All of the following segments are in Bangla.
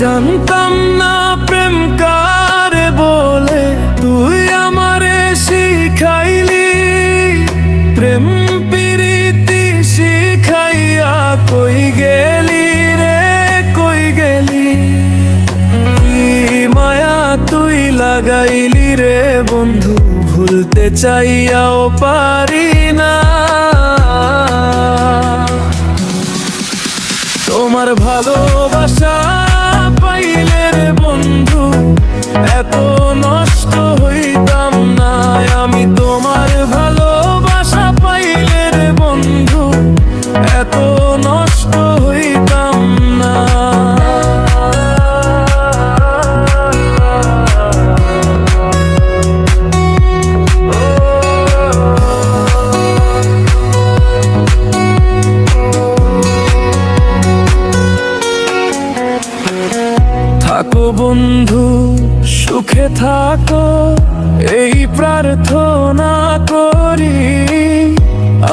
জানতাম না প্রেম কারে বলে। তুই আমারে শিখাইলি, প্রেম প্রীতি শিখাইয়া কই গেলি রে, কই গেলি? মায়া তুই লাগাইলি রে বন্ধু, ভুলতে চাইয়াও পারি না। তোমার ভালোবাসা থাকো বন্ধু, সুখে থাকো, এই প্রার্থনা করি।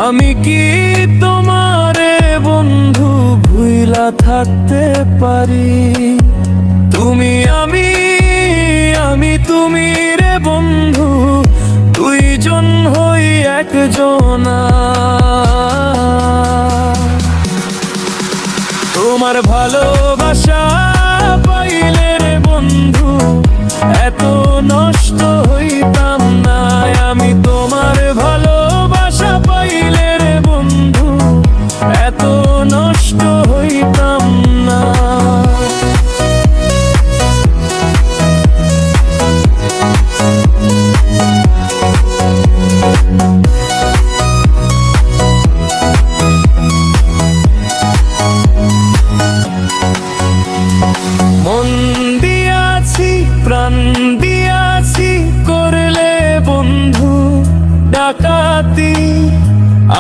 আমি কি তোমারে বন্ধু ভুইলা থাকতে পারি? তুমি আমি আমি তুমি রে বন্ধু, দুইজন হই একজনা। তোমার ভালোবাসা পাইলে রে বন্ধু এত নষ্ট হইতাম মন দিয়াছি, প্রাণ দিয়াছি করলে বন্ধু, ডাকাতি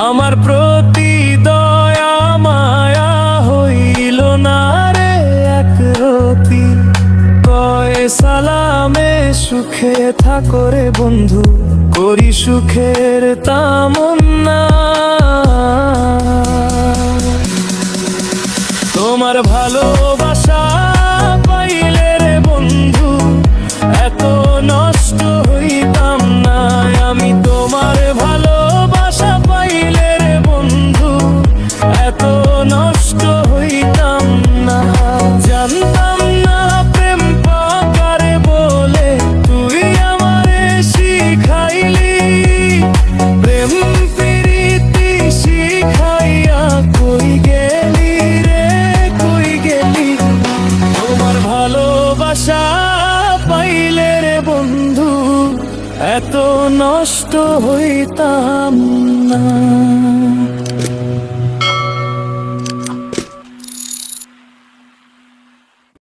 আমার প্রতি দয়া, মায়া হইল না রে এক রতি। কয় সালামে সুখে থাকো রে বন্ধু, করি সুখের তামন্না। তোমার ভালোবাসা এত নষ্ট হইতাম না।